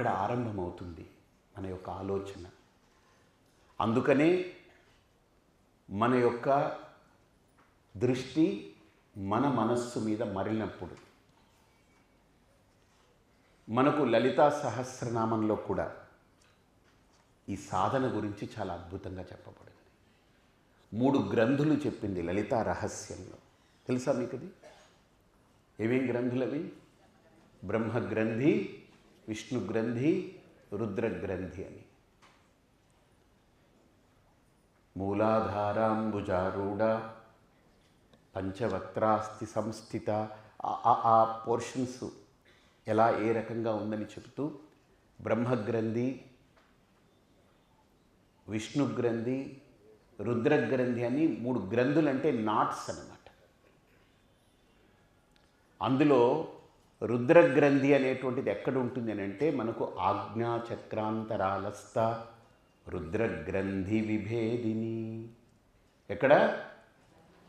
ఇక్కడ ఆరంభమవుతుంది మన యొక్క ఆలోచన. అందుకనే మన యొక్క దృష్టి మన మనస్సు మీద మరలినప్పుడు మనకు లలితా సహస్రనామంలో కూడా ఈ సాధన గురించి చాలా అద్భుతంగా చెప్పబడింది. మూడు గ్రంథులు చెప్పింది లలితా రహస్యంలో. తెలుసా మీకు అది ఏమేం గ్రంథులవి? బ్రహ్మగ్రంథి బ్రహ్మ విష్ణు గ్రంథి రుద్ర గ్రంథి అని. మూలాధారాంబుజారూఢ పంచవక్త్రాస్తి సంస్థిత ఆ- ఆ పోర్షన్స్ ఎలా ఏ రకంగా ఉందని చెబుతూ బ్రహ్మగ్రంథి విష్ణు గ్రంథి రుద్ర గ్రంథి అని మూడు గ్రంథులు అంటే నాట్స్ అన్నమాట. అందులో రుద్రగ్రంథి అనేటువంటిది ఎక్కడ ఉంటుంది అని అంటే మనకు ఆజ్ఞా చక్రాంతరాలస్థ విభేదిని. ఎక్కడ?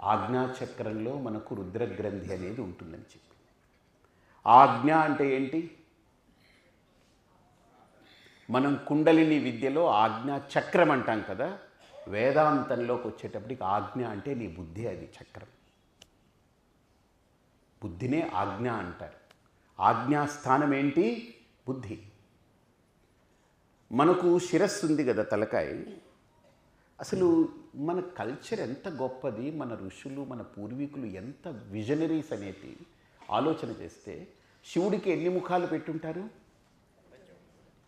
ఆజ్ఞా చక్రంలో మనకు రుద్రగ్రంథి అనేది ఉంటుందని చెప్పి ఆజ్ఞ అంటే ఏంటి? మనం కుండలిని విద్యలో ఆజ్ఞా చక్రం అంటాం కదా వేదాంతంలోకి వచ్చేటప్పటికి ఆజ్ఞ అంటే నీ బుద్ధి అది చక్రం. బుద్ధినే ఆజ్ఞ అంటారు. ఆజ్ఞాస్థానం ఏంటి బుద్ధి. మనకు శిరస్సు ఉంది కదా తలకాయ. అసలు మన కల్చర్ ఎంత గొప్పది మన ఋషులు మన పూర్వీకులు ఎంత విజనరీస్ అనేది ఆలోచన చేస్తే శివుడికి ఎన్ని ముఖాలు పెట్టుంటారు?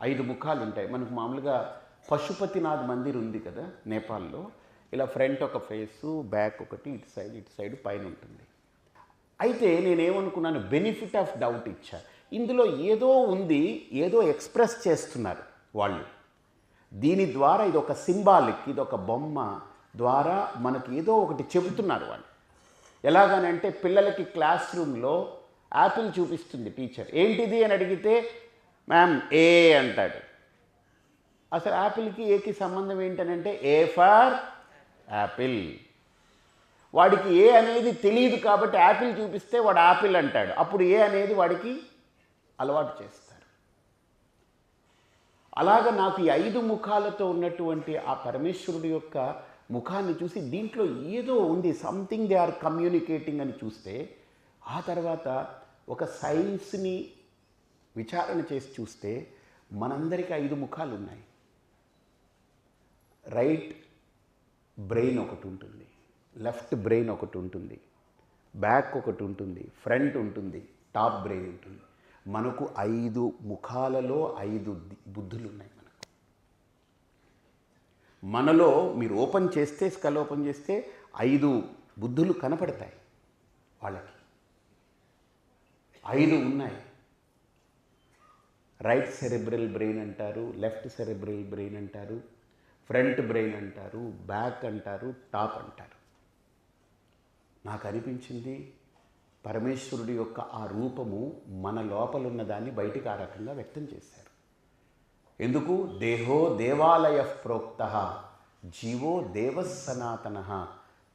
ఐదు ముఖాలు ఉంటాయి మనకు మామూలుగా పశుపతినాథ్ మందిర్ ఉంది కదా నేపాల్లో. ఇలా ఫ్రంట్ ఒక ఫేసు బ్యాక్ ఒకటి ఇటు సైడ్ ఇటు సైడ్ పైన ఉంటుంది అయితే నేనేమనుకున్నాను బెనిఫిట్ ఆఫ్ డౌట్ ఇచ్చా. ఇందులో ఏదో ఉంది ఏదో ఎక్స్ప్రెస్ చేస్తున్నారు వాళ్ళు. దీని ద్వారా ఇది ఒక సింబాలిక్ ఇది ఒక బొమ్మ ద్వారా మనకి ఏదో ఒకటి చెబుతున్నారు వాళ్ళు. ఎలాగనంటే పిల్లలకి క్లాస్ రూమ్లో యాపిల్ చూపిస్తుంది టీచర్ ఏంటిది అని అడిగితే మ్యామ్ ఏ అంటాడు. అసలు యాపిల్కి ఏకి సంబంధం ఏంటనంటే ఏ ఫర్ యాపిల్ వాడికి ఏ అనేది తెలియదు కాబట్టి యాపిల్ చూపిస్తే వాడు యాపిల్ అంటాడు. అప్పుడు ఏ అనేది వాడికి అలవాటు చేస్తారు. అలాగ నాకు ఈ ఐదు ముఖాలతో ఉన్నటువంటి ఆ పరమేశ్వరుడి యొక్క ముఖాన్ని చూసి దీంట్లో ఏదో ఉంది సంథింగ్ దే ఆర్ కమ్యూనికేటింగ్ అని చూస్తే ఆ తర్వాత ఒక సైన్స్ని విచారణ చేసి చూస్తే మనందరికీ ఐదు ముఖాలు ఉన్నాయి రైట్ బ్రెయిన్ ఒకటి ఉంటుంది. లెఫ్ట్ బ్రెయిన్ ఒకటి ఉంటుంది బ్యాక్ ఒకటి ఉంటుంది ఫ్రంట్ ఉంటుంది టాప్ బ్రెయిన్ ఉంటుంది. మనకు ఐదు ముఖాలలో ఐదు బుద్ధులు ఉన్నాయి మనకు. మనలో మీరు ఓపెన్ చేస్తే స్కల్ ఓపెన్ చేస్తే ఐదు బుద్ధులు కనపడతాయి వాళ్ళకి. ఐదు ఉన్నాయి. రైట్ సెరెబ్రల్ బ్రెయిన్ అంటారు లెఫ్ట్ సెరెబ్రల్ బ్రెయిన్ అంటారు ఫ్రంట్ బ్రెయిన్ అంటారు బ్యాక్ అంటారు టాప్ అంటారు. నాకు అనిపించింది పరమేశ్వరుడి యొక్క ఆ రూపము మన లోపలున్నదాన్ని దాన్ని బయటికి ఆ రకంగా వ్యక్తం చేశారు. ఎందుకు? దేహో దేవాలయ ప్రోక్త జీవో దేవ సనాతన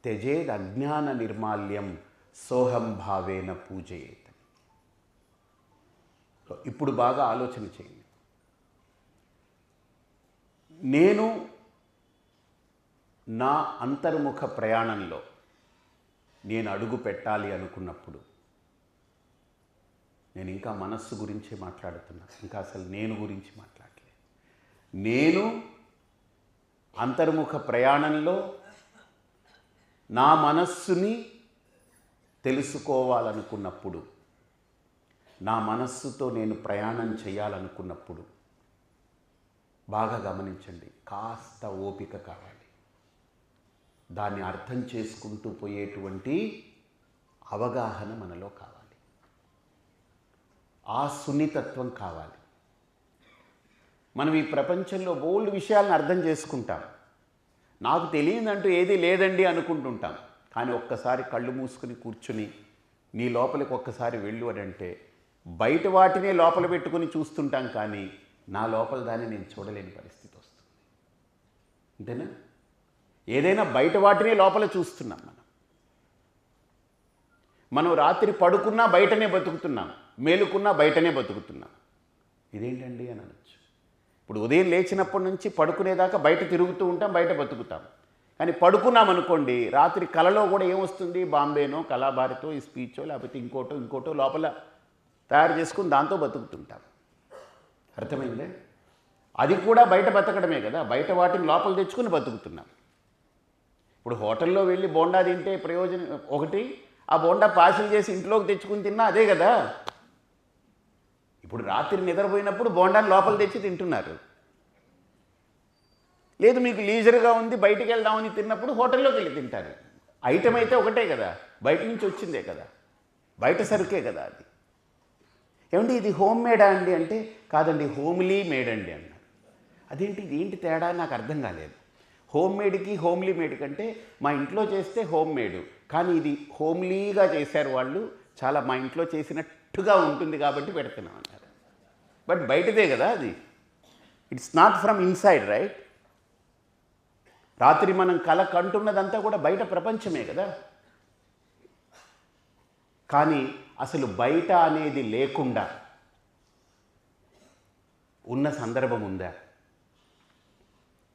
త్యజేద్ అజ్ఞాన నిర్మాల్యం సోహం భావేన పూజయేత్. ఇప్పుడు బాగా ఆలోచన చేయండి. నేను నా అంతర్ముఖ ప్రయాణంలో నేను అడుగు పెట్టాలి అనుకున్నప్పుడు నేను ఇంకా మనస్సు గురించే మాట్లాడుతున్నా. ఇంకా అసలు నేను గురించి మాట్లాడలేదు. నేను అంతర్ముఖ ప్రయాణంలో నా మనస్సుని తెలుసుకోవాలనుకున్నప్పుడు నా మనస్సుతో నేను ప్రయాణం చేయాలనుకున్నప్పుడు బాగా గమనించండి. కాస్త ఓపిక కావాలి. దాన్ని అర్థం చేసుకుంటూ పోయేటువంటి అవగాహన మనలో కావాలి. ఆ సున్నితత్వం కావాలి. మనం ఈ ప్రపంచంలో బోల్డ్ విషయాలను అర్థం చేసుకుంటాం. నాకు తెలియదంటూ ఏది లేదండి అనుకుంటుంటాం. కానీ ఒక్కసారి కళ్ళు మూసుకుని కూర్చుని నీ లోపలికి ఒక్కసారి వెళ్ళు అని అంటే బయట వాటినే లోపల పెట్టుకుని చూస్తుంటాం కానీ నా లోపల దాన్ని నేను చూడలేని పరిస్థితి వస్తుంది. అంతేనా? ఏదైనా బయట వాటినే లోపల చూస్తున్నాం మనం. మనం రాత్రి పడుకున్నా బయటనే బతుకుతున్నాం. మేలుకున్నా బయటనే బతుకుతున్నాం. ఇదేంటండి అని అనొచ్చు. ఇప్పుడు ఉదయం లేచినప్పటి నుంచి పడుకునేదాకా బయట తిరుగుతూ ఉంటాం బయట బతుకుతాం. కానీ పడుకున్నాం అనుకోండి రాత్రి కలలో కూడా ఏమొస్తుంది? బాంబేనో కళాభారతో ఈ స్పీచో లేకపోతే ఇంకోటో ఇంకోటో లోపల తయారు చేసుకుని దాంతో బతుకుతుంటాం. అర్థమైందే? అది కూడా బయట బతకడమే కదా. బయట వాటిని లోపల తెచ్చుకుని బతుకుతున్నాం. ఇప్పుడు హోటల్లో వెళ్ళి బోండా తింటే ప్రయోజనం ఒకటి ఆ బోండా పార్సిల్ చేసి ఇంట్లోకి తెచ్చుకుని తిన్నా అదే కదా. ఇప్పుడు రాత్రి నిద్రపోయినప్పుడు బోండాని లోపల తెచ్చి తింటున్నారు. లేదు మీకు లీజర్గా ఉంది బయటికి వెళ్దామని తిన్నప్పుడు హోటల్లోకి వెళ్ళి తింటారు. ఐటమ్ అయితే ఒకటే కదా బయట నుంచి వచ్చిందే కదా బయట సరుకే కదా అది. ఏమండి ఇది హోమ్ మేడా అండి అంటే కాదండి హోమ్లీ మేడ్ అండి అన్నారు. అదేంటి ఇది ఏంటి తేడా? నాకు అర్థం కాలేదు. హోమ్ మేడ్కి హోమ్లీ మేడ్ కంటే మా ఇంట్లో చేస్తే హోమ్ మేడ్. కానీ ఇది హోమ్లీగా చేశారు వాళ్ళు చాలా మా ఇంట్లో చేసినట్టుగా ఉంటుంది కాబట్టి పెడుతున్నాం అన్నారు బట్ బయటదే కదా అది. It's not from inside right రాత్రి మనం కల కంటున్నదంతా కూడా బయట ప్రపంచమే కదా. కానీ అసలు బయట అనేది లేకుండా ఉన్న సందర్భం ఉందా?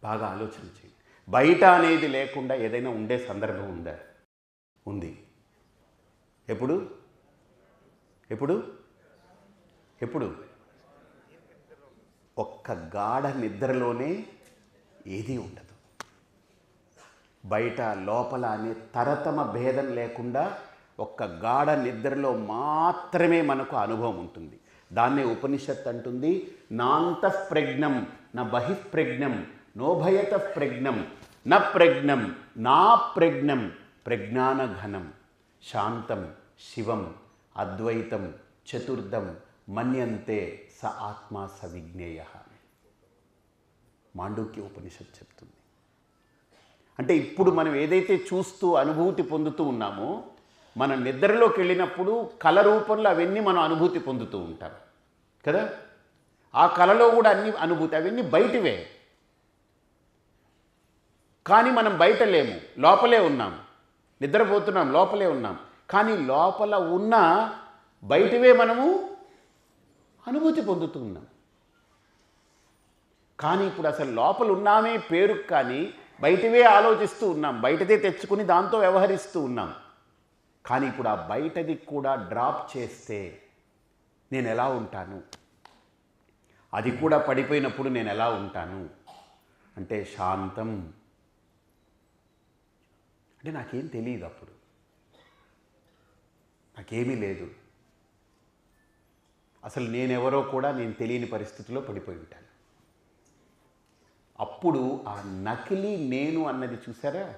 బాగా ఆలోచన చేయండి. బయట అనేది లేకుండా ఏదైనా ఉండే సందర్భం ఉందా? ఉంది. ఎప్పుడు? ఎప్పుడు? ఎప్పుడు? ఒక్క గాఢ నిద్రలోనే ఏదీ ఉండదు. బయట లోపల అనే తరతమ భేదం లేకుండా ఒక్క గాఢ నిద్రలో మాత్రమే మనకు అనుభవం ఉంటుంది. దాన్నే ఉపనిషత్ అంటుంది నాంతఃప్రజ్ఞం నా బహిప్రజ్ఞం నోభయత ప్రజ్ఞం న ప్రజ్ఞం నా ప్రజ్ఞం ప్రజ్ఞానఘనం శాంతం శివం అద్వైతం చతుర్థం మన్యంతే స ఆత్మా స విజ్ఞేయ మాండూక్య ఉపనిషత్ చెప్తుంది. అంటే ఇప్పుడు మనం ఏదైతే చూస్తూ అనుభూతి పొందుతూ ఉన్నామో మన నిద్రలోకి వెళ్ళినప్పుడు కళ రూపంలో అవన్నీ మనం అనుభూతి పొందుతూ ఉంటాం. కదా? ఆ కళలో కూడా అన్ని అనుభూతి అవన్నీ బయటివే. కానీ మనం బయట లేము. లోపలే ఉన్నాం. నిద్రపోతున్నాం లోపలే ఉన్నాం. కానీ లోపల ఉన్న బయటవే మనము అనుభూతి పొందుతున్నాం కానీ ఇప్పుడు అసలు లోపల ఉన్నామే పేరుకు కానీ బయటవే ఆలోచిస్తూ ఉన్నాం. బయటదే తెచ్చుకుని దాంతో వ్యవహరిస్తూ ఉన్నాం. కానీ ఇప్పుడు ఆ బయటది కూడా డ్రాప్ చేస్తే నేను ఎలా ఉంటాను? అది కూడా పడిపోయినప్పుడు నేను ఎలా ఉంటాను? అంటే శాంతం. అంటే నాకేం తెలియదు అప్పుడు. నాకేమీ లేదు. అసలు నేనెవరో కూడా నేను తెలియని పరిస్థితిలో పడిపోయి ఉంటాను. అప్పుడు ఆ నకిలీ నేను అన్నది చూసారా?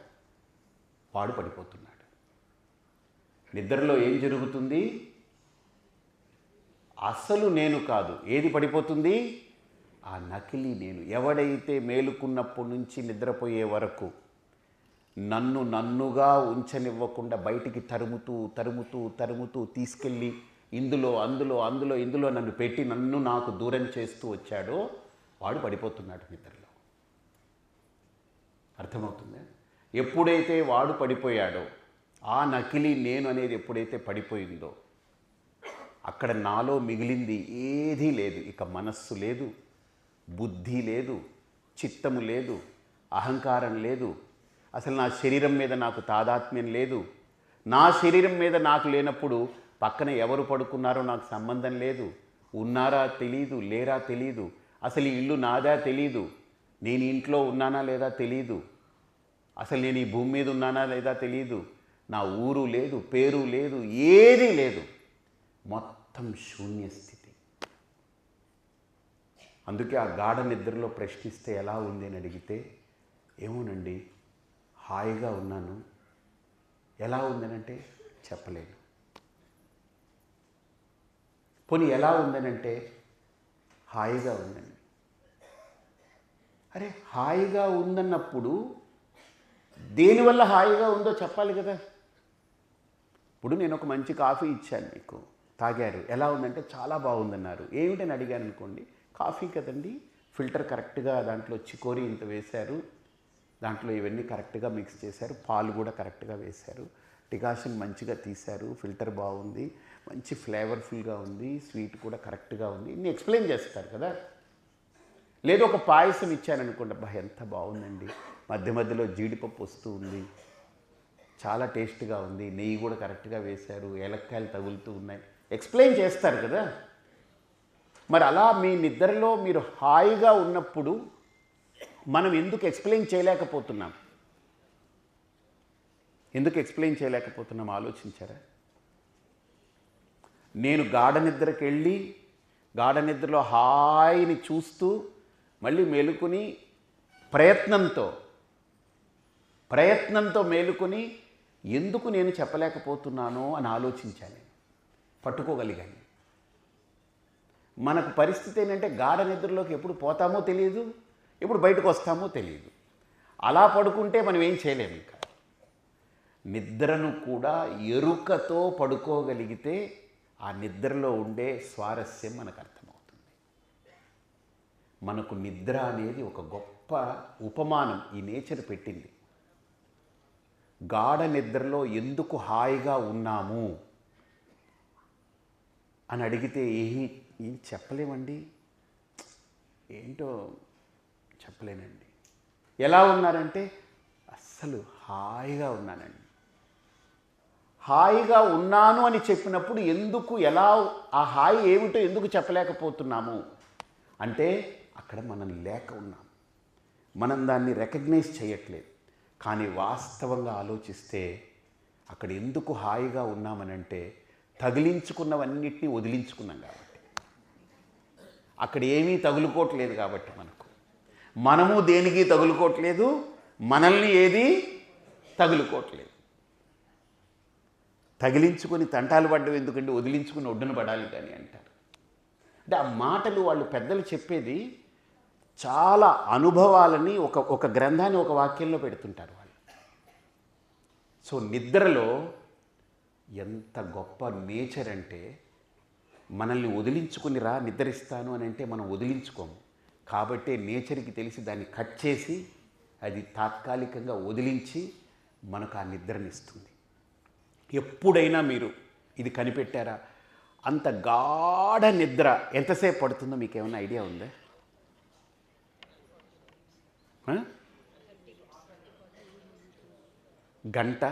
వాడు పడిపోతున్నాడు. నిద్రలో ఏం జరుగుతుంది? అసలు నేను కాదు. ఏది పడిపోతుంది? ఆ నకిలీ నేను. ఎవడైతే మేలుకున్నప్పటి నుంచి నిద్రపోయే వరకు నన్ను నన్నుగా ఉంచనివ్వకుండా బయటికి తరుముతూ తరుముతూ తరుముతూ తీసుకెళ్ళి ఇందులో అందులో అందులో ఇందులో నన్ను పెట్టి నన్ను నాకు దూరం చేస్తూ వచ్చాడో వాడు పడిపోతున్నాడు నిద్రలో. అర్థమవుతుందా? ఎప్పుడైతే వాడు పడిపోయాడో ఆ నకిలీ నేను అనేది ఎప్పుడైతే పడిపోయిందో అక్కడ నాలో మిగిలింది ఏదీ లేదు. ఇక మనస్సు లేదు బుద్ధి లేదు చిత్తము లేదు అహంకారం లేదు అసలు నా శరీరం మీద నాకు తాదాత్మ్యం లేదు. నా శరీరం మీద నాకు లేనప్పుడు పక్కన ఎవరు పడుకున్నారో నాకు సంబంధం లేదు. ఉన్నారా తెలీదు లేరా తెలీదు. అసలు ఈ ఇల్లు నాదా తెలీదు. నేను ఇంట్లో ఉన్నానా లేదా తెలీదు. అసలు నేను ఈ భూమి మీద ఉన్నానా లేదా తెలీదు. నా ఊరు లేదు పేరు లేదు ఏదీ లేదు. మొత్తం శూన్య స్థితి అందుకే ఆ గాఢ నిద్రలో ప్రశ్నిస్తే ఎలా ఉంది అని అడిగితే ఏమోనండి హాయిగా ఉన్నాను. ఎలా ఉందనంటే చెప్పలేను. పోనీ ఎలా ఉందనంటే హాయిగా ఉందండి అరే హాయిగా ఉందన్నప్పుడు దేనివల్ల హాయిగా ఉందో చెప్పాలి కదా. ఇప్పుడు నేను ఒక మంచి కాఫీ ఇచ్చాను మీకు. తాగారు. ఎలా ఉందంటే చాలా బాగుందన్నారు. ఏమిటని అడిగాను అనుకోండి కాఫీ కదండి ఫిల్టర్ కరెక్ట్గా దాంట్లో చికోరి ఇంత వేశారు. దాంట్లో ఇవన్నీ కరెక్ట్గా మిక్స్ చేశారు. పాలు కూడా కరెక్ట్గా వేశారు. డికాషన్ మంచిగా తీశారు. ఫిల్టర్ బాగుంది. మంచి ఫ్లేవర్ఫుల్గా ఉంది. స్వీట్ కూడా కరెక్ట్గా ఉంది. ఇన్ని ఎక్స్ప్లెయిన్ చేస్తారు కదా? లేదు ఒక పాయసం ఇచ్చారనుకోండి అబ్బా ఎంత బాగుందండి. మధ్య మధ్యలో జీడిపప్పు వస్తూ ఉంది. చాలా టేస్ట్గా ఉంది. నెయ్యి కూడా కరెక్ట్గా వేశారు. ఏలక్కాయలు తగులుతూ ఉన్నాయి. ఎక్స్ప్లెయిన్ చేస్తారు కదా? మరి అలా మీ నిద్రలో మీరు హాయిగా ఉన్నప్పుడు మనం ఎందుకు ఎక్స్ప్లెయిన్ చేయలేకపోతున్నాం? ఎందుకు ఎక్స్ప్లెయిన్ చేయలేకపోతున్నాం? ఆలోచించారా? నేను గాఢ నిద్రకి వెళ్ళి గాఢ నిద్రలో హాయిని చూస్తూ మళ్ళీ మేలుకుని ప్రయత్నంతో ప్రయత్నంతో మేలుకొని ఎందుకు నేను చెప్పలేకపోతున్నానో అని ఆలోచించాను పట్టుకోగలిగాను. మనకు పరిస్థితి ఏంటంటే గాఢ నిద్రలోకి ఎప్పుడు పోతామో తెలియదు ఎప్పుడు బయటకు వస్తామో తెలియదు అలా పడుకుంటే మనం ఏం చేయలేము ఇంకా. నిద్రను కూడా ఎరుకతో పడుకోగలిగితే ఆ నిద్రలో ఉండే స్వారస్యం మనకు అర్థమవుతుంది. మనకు నిద్ర అనేది ఒక గొప్ప ఉపమానం ఈ నేచర్ పెట్టింది. గాఢ నిద్రలో ఎందుకు హాయిగా ఉన్నాము? అని అడిగితే ఏమి ఏం చెప్పలేమండి? ఏంటో చెప్పలేనండి. ఎలా ఉన్నారంటే అస్సలు హాయిగా ఉన్నానండి. హాయిగా ఉన్నాను అని చెప్పినప్పుడు ఎందుకు ఎలా ఆ హాయి ఏమిటో ఎందుకు చెప్పలేకపోతున్నాము? అంటే అక్కడ మనం లేక ఉన్నాం. మనం దాన్ని రికగ్నైజ్ చేయట్లేదు. కానీ వాస్తవంగా ఆలోచిస్తే అక్కడ ఎందుకు హాయిగా ఉన్నామనంటే తగిలించుకున్నవన్నిటినీ వదిలించుకున్నాం కాబట్టి. అక్కడ ఏమీ తగులుకోవట్లేదు కాబట్టి మనం మనము దేనికి తగులుకోవట్లేదు మనల్ని ఏది తగులుకోవట్లేదు తగిలించుకొని తంటాలు పడ్డం ఎందుకంటే వదిలించుకుని ఒడ్డున పడాలి కానీ అంటారు. అంటే ఆ మాటలు వాళ్ళు పెద్దలు చెప్పేది చాలా అనుభవాలని ఒక ఒక గ్రంథాన్ని ఒక వాక్యంలో పెడుతుంటారు వాళ్ళు. సో నిద్రలో ఎంత గొప్ప నేచర్ అంటే మనల్ని వదిలించుకుని రా నిద్రిస్తాను అని అంటే మనం వదిలించుకోము. కాబట్టే నేచర్కి తెలిసి దాన్ని కట్ చేసి అది తాత్కాలికంగా వదిలించి మనకు ఆ నిద్రనిస్తుంది ఎప్పుడైనా మీరు ఇది కనిపెట్టారా? అంత గాఢ నిద్ర ఎంతసేపు పడుతుందో మీకు ఏమైనా ఐడియా ఉందా? గంట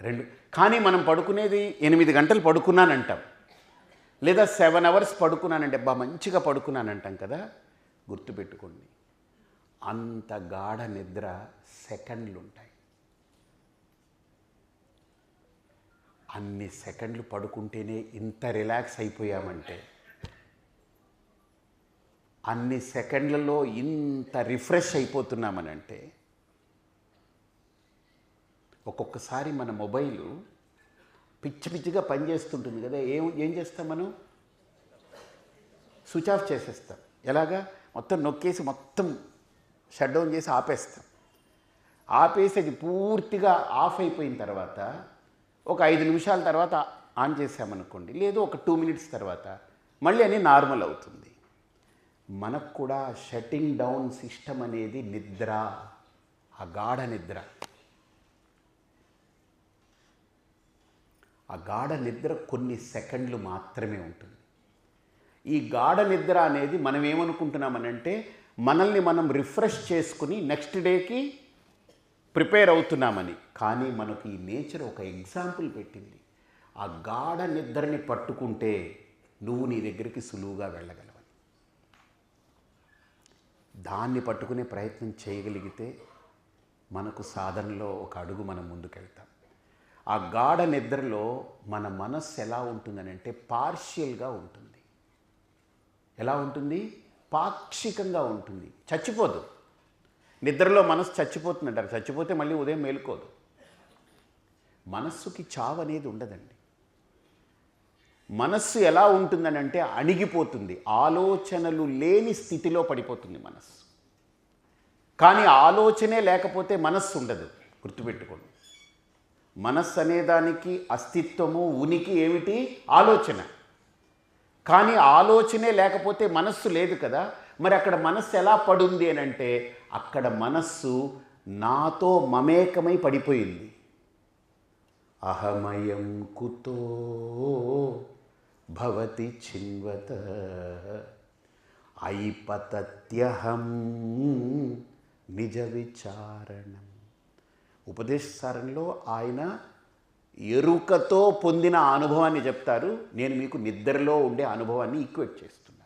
రెండు. కానీ మనం పడుకునేది ఎనిమిది గంటలు పడుకున్నానంటాం. లేదా సెవెన్ అవర్స్ పడుకున్నానంటే బా మంచిగా పడుకున్నానంటాం కదా? గుర్తుపెట్టుకోండి. అంత గాఢ నిద్ర సెకండ్లు ఉంటాయి అన్ని సెకండ్లు పడుకుంటేనే ఇంత రిలాక్స్ అయిపోయామంటే అన్ని సెకండ్లలో ఇంత రిఫ్రెష్ అయిపోతున్నామనంటే ఒక్కొక్కసారి మన మొబైల్ పిచ్చి పిచ్చిగా పనిచేస్తుంటుంది కదా. ఏం ఏం చేస్తాం మనం? స్విచ్ ఆఫ్ చేసేస్తాం. ఎలాగా? మొత్తం నొక్కేసి మొత్తం షట్ డౌన్ చేసి ఆపేస్తాం. ఆపేసి అది పూర్తిగా ఆఫ్ అయిపోయిన తర్వాత ఒక ఐదు నిమిషాల తర్వాత ఆన్ చేసామనుకోండి లేదు ఒక టూ మినిట్స్ తర్వాత మళ్ళీ అని నార్మల్ అవుతుంది. మనకు కూడా షట్టింగ్ డౌన్ సిస్టమ్ అనేది నిద్ర ఆ గాఢ నిద్ర. ఆ గాఢ నిద్ర కొన్ని సెకండ్లు మాత్రమే ఉంటుంది. ఈ గాఢ నిద్ర అనేది మనం ఏమనుకుంటున్నామనంటే మనల్ని మనం రిఫ్రెష్ చేసుకుని నెక్స్ట్ డేకి ప్రిపేర్ అవుతున్నామని. కానీ మనకు ఈ నేచర్ ఒక ఎగ్జాంపుల్ పెట్టింది. ఆ గాఢ నిద్రని పట్టుకుంటే నువ్వు నీ దగ్గరికి సులువుగా వెళ్ళగలవని. దాన్ని పట్టుకునే ప్రయత్నం చేయగలిగితే మనకు సాధనలో ఒక అడుగు మనం ముందుకెళ్తాం. ఆ గాఢ నిద్రలో మన మనస్సు ఎలా ఉంటుందని అంటే పార్షియల్గా ఉంటుంది. ఎలా ఉంటుంది? పాక్షికంగా ఉంటుంది. చచ్చిపోదు. నిద్రలో మనసు చచ్చిపోతుందంటారు. చచ్చిపోతే మళ్ళీ ఉదయం మేలుకోదు. మనస్సుకి చావు అనేది ఉండదండి. మనస్సు ఎలా ఉంటుందని అంటే అణిగిపోతుంది. ఆలోచనలు లేని స్థితిలో పడిపోతుంది మనస్సు. కానీ ఆలోచనే లేకపోతే మనస్సు ఉండదు. గుర్తుపెట్టుకోండి. మనస్సు అనేదానికి అస్తిత్వము ఉనికి ఏమిటి? ఆలోచన. కానీ ఆలోచనే లేకపోతే మనస్సు లేదు కదా. మరి అక్కడ మనస్సు ఎలా పడుంది అని అంటే అక్కడ మనస్సు నాతో మమేకమై పడిపోయింది. అహమయం కుతో భవతి చిన్వత ఐపతత్యహం నిజ విచారణం. ఉపదేశ సారంలో ఆయన ఎరుకతో పొందిన అనుభవాన్ని చెప్తారు. నేను మీకు నిద్రలో ఉండే అనుభవాన్ని ఈక్వేట్ చేస్తున్నాను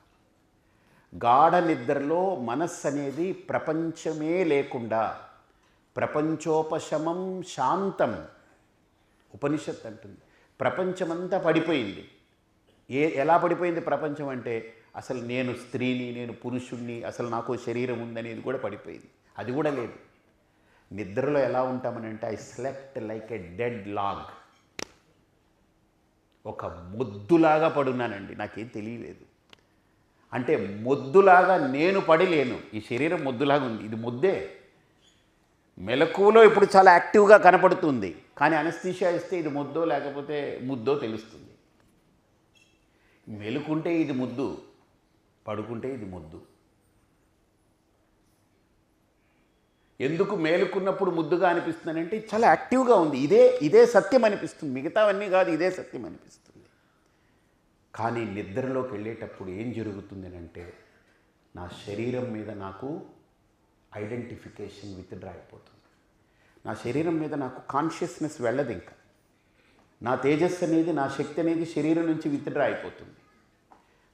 గాఢ నిద్రలో మనస్సు అనేది ప్రపంచమే లేకుండా ప్రపంచోపశమం శాంతం. ఉపనిషత్ అంటుంది. ప్రపంచమంతా పడిపోయింది. ఏ ఎలా పడిపోయింది ప్రపంచం అంటే అసలు నేను స్త్రీని నేను పురుషుణ్ణి అసలు నాకు శరీరం ఉందనేది కూడా పడిపోయింది. అది కూడా లేదు. నిద్రలో ఎలా ఉంటామని అంటే I slept like a dead log ఒక మొద్దులాగా పడున్నానండి నాకేం తెలియలేదు. అంటే మొద్దులాగా నేను పడిలేను ఈ శరీరం మొద్దులాగా ఉంది ఇది ముద్దే. మెలకువలో ఇప్పుడు చాలా యాక్టివ్గా కనపడుతుంది కానీ అనస్థిషియా ఇస్తే ఇది ముద్దో లేకపోతే ముద్దో తెలుస్తుంది. మెలుకుంటే ఇది ముద్దు పడుకుంటే ఇది ముద్దు. ఎందుకు మేలుకున్నప్పుడు ముద్దుగా అనిపిస్తుందంటే చాలా యాక్టివ్గా ఉంది. ఇదే ఇదే సత్యం అనిపిస్తుంది. మిగతావన్నీ కాదు ఇదే సత్యం అనిపిస్తుంది. కానీ నిద్రలోకి వెళ్ళేటప్పుడు ఏం జరుగుతుంది అంటే నా శరీరం మీద నాకు ఐడెంటిఫికేషన్ విత్డ్రా అయిపోతుంది. నా శరీరం మీద నాకు కాన్షియస్నెస్ వెళ్ళదు ఇంకా. నా తేజస్సు అనేది నా శక్తి అనేది శరీరం నుంచి విత్డ్రా అయిపోతుంది.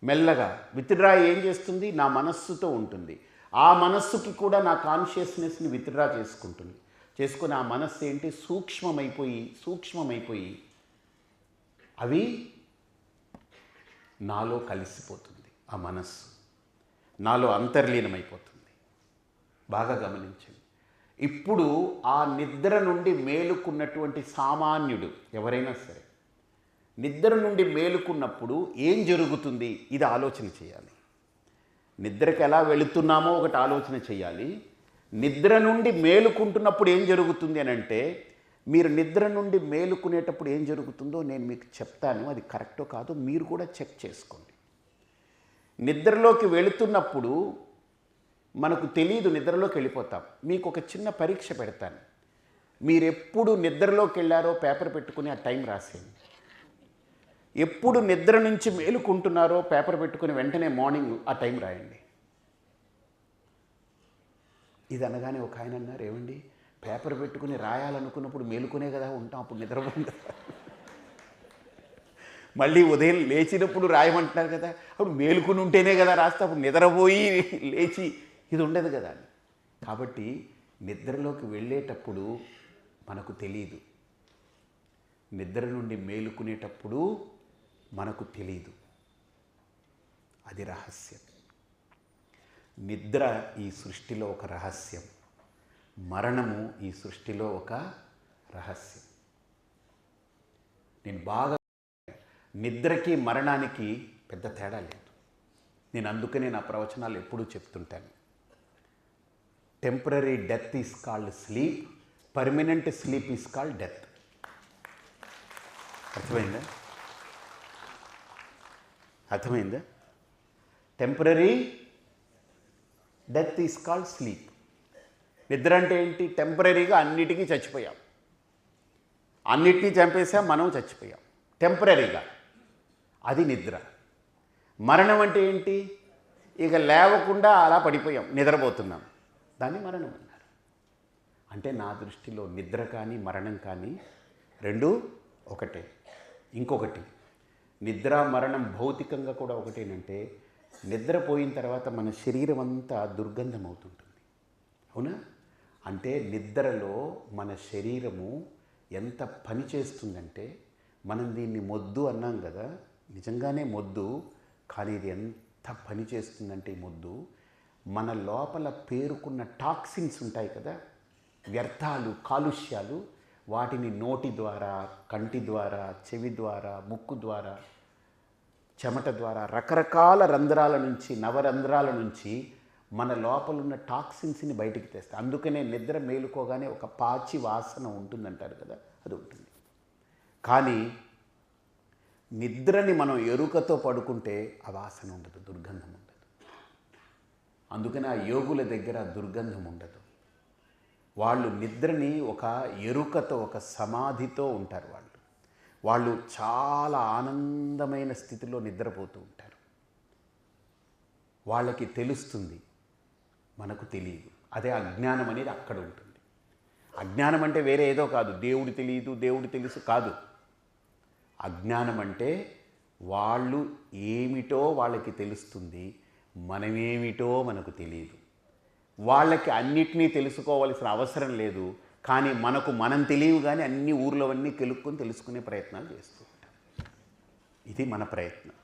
మెల్లగా విత్డ్రా ఏం చేస్తుంది? నా మనస్సుతో ఉంటుంది. ఆ మనస్సుకి కూడా నా కాన్షియస్నెస్ని విత్డ్రా చేసుకుంటుంది. చేసుకుని ఆ మనస్సు ఏంటి? సూక్ష్మమైపోయి సూక్ష్మమైపోయి అవి నాలో కలిసిపోతుంది. ఆ మనస్సు నాలో అంతర్లీనమైపోతుంది. బాగా గమనించండి. ఇప్పుడు ఆ నిద్ర నుండి మేలుకున్నటువంటి సామాన్యుడు ఎవరైనా సరే నిద్ర నుండి మేలుకున్నప్పుడు ఏం జరుగుతుంది? ఇది ఆలోచన చేయాలి. నిద్రకి ఎలా వెళుతున్నామో ఒకటి ఆలోచన చేయాలి. నిద్ర నుండి మేలుకుంటున్నప్పుడు ఏం జరుగుతుంది అని అంటే మీరు నిద్ర నుండి మేలుకునేటప్పుడు ఏం జరుగుతుందో నేను మీకు చెప్తాను. అది కరెక్టో కాదో మీరు కూడా చెక్ చేసుకోండి. నిద్రలోకి వెళుతున్నప్పుడు మనకు తెలియదు నిద్రలోకి వెళ్ళిపోతాం. మీకు ఒక చిన్న పరీక్ష పెడతాను. మీరు ఎప్పుడు నిద్రలోకి వెళ్ళారో పేపర్ పెట్టుకుని ఆ టైం రాసేయండి. ఎప్పుడు నిద్ర నుంచి మేలుకుంటున్నారో పేపర్ పెట్టుకుని వెంటనే మార్నింగ్ ఆ టైం రాయండి. ఇది అనగానే ఒక ఆయన అన్నారు ఏమండి? పేపర్ పెట్టుకుని రాయాలనుకున్నప్పుడు మేలుకునే కదా ఉంటాం అప్పుడు నిద్రపోం కదా. మళ్ళీ ఉదయం లేచినప్పుడు రాయమంటున్నారు కదా అప్పుడు మేలుకుని ఉంటేనే కదా రాస్తే అప్పుడు నిద్రపోయి లేచి. ఇది ఉండదు కదా కాబట్టి నిద్రలోకి వెళ్ళేటప్పుడు మనకు తెలియదు నిద్ర నుండి మేలుకునేటప్పుడు మనకు తెలియదు అది రహస్యం. నిద్ర ఈ సృష్టిలో ఒక రహస్యం. మరణము ఈ సృష్టిలో ఒక రహస్యం. నేను బాగా నిద్రకి మరణానికి పెద్ద తేడా లేదు. నేను అందుకనే నా ప్రవచనాలు ఎప్పుడూ చెప్తుంటాను. Temporary death is called sleep permanent sleep is called death అర్థమైందా? అర్థమైందా? Temporary death is called sleep నిద్ర అంటే ఏంటి? టెంపరీగా అన్నిటికీ చచ్చిపోయాం. అన్నిటినీ చంపేసాం మనం చచ్చిపోయాం. టెంపరీగా అది నిద్ర. మరణం అంటే ఏంటి? ఇక లేవకుండా అలా పడిపోయాం నిద్రపోతున్నాం. దాన్ని మరణం అన్నారు. అంటే నా దృష్టిలో నిద్ర కానీ మరణం కానీ రెండు ఒకటే ఇంకొకటి. నిద్ర మరణం భౌతికంగా కూడా ఒకటేనంటే నిద్రపోయిన తర్వాత మన శరీరం అంతా దుర్గంధం అవుతుంటుంది అవునా? అంటే నిద్రలో మన శరీరము ఎంత పని చేస్తుందంటే మనం దీన్ని మొద్దు అన్నాం కదా నిజంగానే మొద్దు కానీ ఇది ఎంత పని చేస్తుందంటే ఈ మొద్దు మన లోపల పేరుకున్న టాక్సిన్స్ ఉంటాయి కదా వ్యర్థాలు కాలుష్యాలు వాటిని నోటి ద్వారా కంటి ద్వారా చెవి ద్వారా ముక్కు ద్వారా చెమట ద్వారా రకరకాల రంధ్రాల నుంచి నవరంధ్రాల నుంచి మన లోపల ఉన్న టాక్సిన్స్ని బయటికి తెస్తాయి. అందుకనే నిద్ర మేలుకోగానే ఒక పాచి వాసన ఉంటుందంటారు కదా అది ఉంటుంది. కానీ నిద్రని మనం ఎరుకతో పడుకుంటే ఆ వాసన ఉండదు దుర్గంధం ఉండదు. అందుకని ఆ యోగుల దగ్గర దుర్గంధం ఉండదు. వాళ్ళు నిద్రని ఒక ఎరుకతో ఒక సమాధితో ఉంటారు వాళ్ళు. వాళ్ళు చాలా ఆనందమైన స్థితిలో నిద్రపోతూ ఉంటారు. వాళ్ళకి తెలుస్తుంది మనకు తెలియదు. అదే అజ్ఞానం అనేది అక్కడ ఉంటుంది. అజ్ఞానం అంటే వేరే ఏదో కాదు. దేవుడు తెలియదు దేవుడు తెలుసు కాదు. అజ్ఞానం అంటే వాళ్ళు ఏమిటో వాళ్ళకి తెలుస్తుంది మనమేమిటో మనకు తెలియదు. వాళ్ళకి అన్నిటినీ తెలుసుకోవాల్సిన అవసరం లేదు కానీ మనకు మనం తెలియవు కానీ అన్ని ఊర్లో అన్నీ కెలుక్కొని తెలుసుకునే ప్రయత్నాలు చేస్తూ ఉంటాం. ఇది మన ప్రయత్నం.